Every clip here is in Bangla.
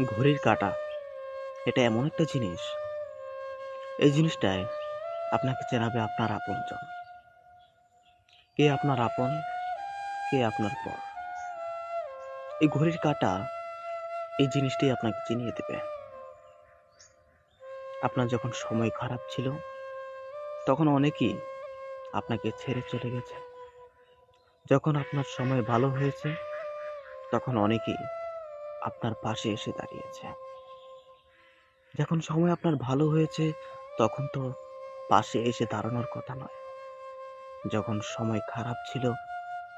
ঘড়ির কাঁটা। এটা এমন একটা জিনিস। এই জিনিসটায় আপনাকে চেনাবে আপনার আপনজন। কে আপনার আপন, কে আপনার পর। এই ঘড়ির কাঁটা এই জিনিসটাই আপনাকে চিনিয়ে দেবে। আপনার যখন সময় খারাপ ছিল, তখন অনেকেই আপনাকে ছেড়ে চলে গেছে। যখন আপনার সময় ভালো হয়েছে, তখন অনেকেই আপনার পাশে এসে দাঁড়িয়েছে। যখন সময় আপনার ভালো হয়েছে, তখন তো পাশে এসে দাঁড়ানোর কথা নয়। যখন সময় খারাপ ছিল,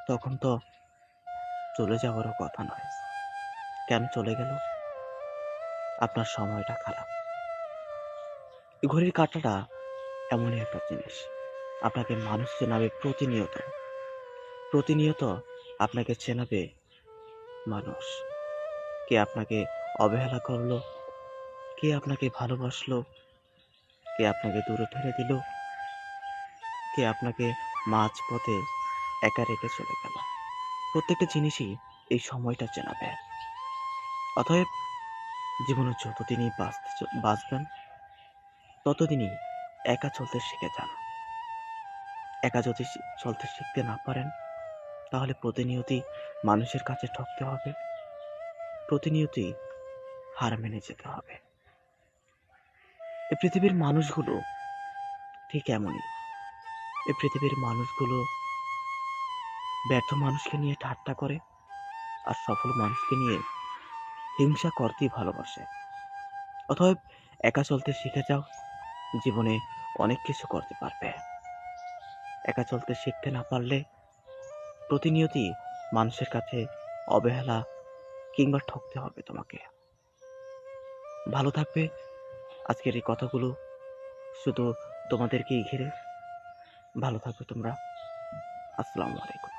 তখন তো চলে যাওয়ারও কথা নয়। কেন চলে গেল? আপনার সময়টা খারাপ। ঘড়ির কাঁটাটা এমনই একটা জিনিস। আপনাকে মানুষ চেনাবে প্রতিনিয়ত। প্রতিনিয়ত আপনাকে চেনাবে মানুষ। কে আপনাকে অবহেলা করল? কে আপনাকে ভালোবাসলো? কে আপনাকে দূরে ঠেলে দিল? কে আপনাকে মাঝ পথে একা রেখে চলে গেল? প্রত্যেকটা জিনিসই এই সময়টা চেনাবে অতএব জীবনে যতদিনই বাঁচতে বাঁচবেন, ততদিনই একা চলতে শিখে যান। একা যদি চলতে শিখতে না পারেন, তাহলে প্রতিনিয়তই মানুষের কাছে ঠকতে হবে। প্রতিনিয়তই হার মেনে যেতে হবে। এ পৃথিবীর মানুষগুলো ঠিক এমনই। এ পৃথিবীর মানুষগুলো ব্যর্থ মানুষকে নিয়ে ঠাট্টা করে আর সফল মানুষকে নিয়ে হিংসা করতেই ভালোবাসে। অতএব একা চলতে শিখে যাও, জীবনে অনেক কিছু করতে পারবে। একা চলতে শিখতে না পারলে প্রতিনিয়তই মানুষের কাছে অবহেলা কিংবা ঠকতে হবে তোমাকে। ভালো থাকবে আজকের এই কথাগুলো। শুধু তোমাদেরকেই ঘিরে। ভালো থাকবে তোমরা। আসসালামু আলাইকুম।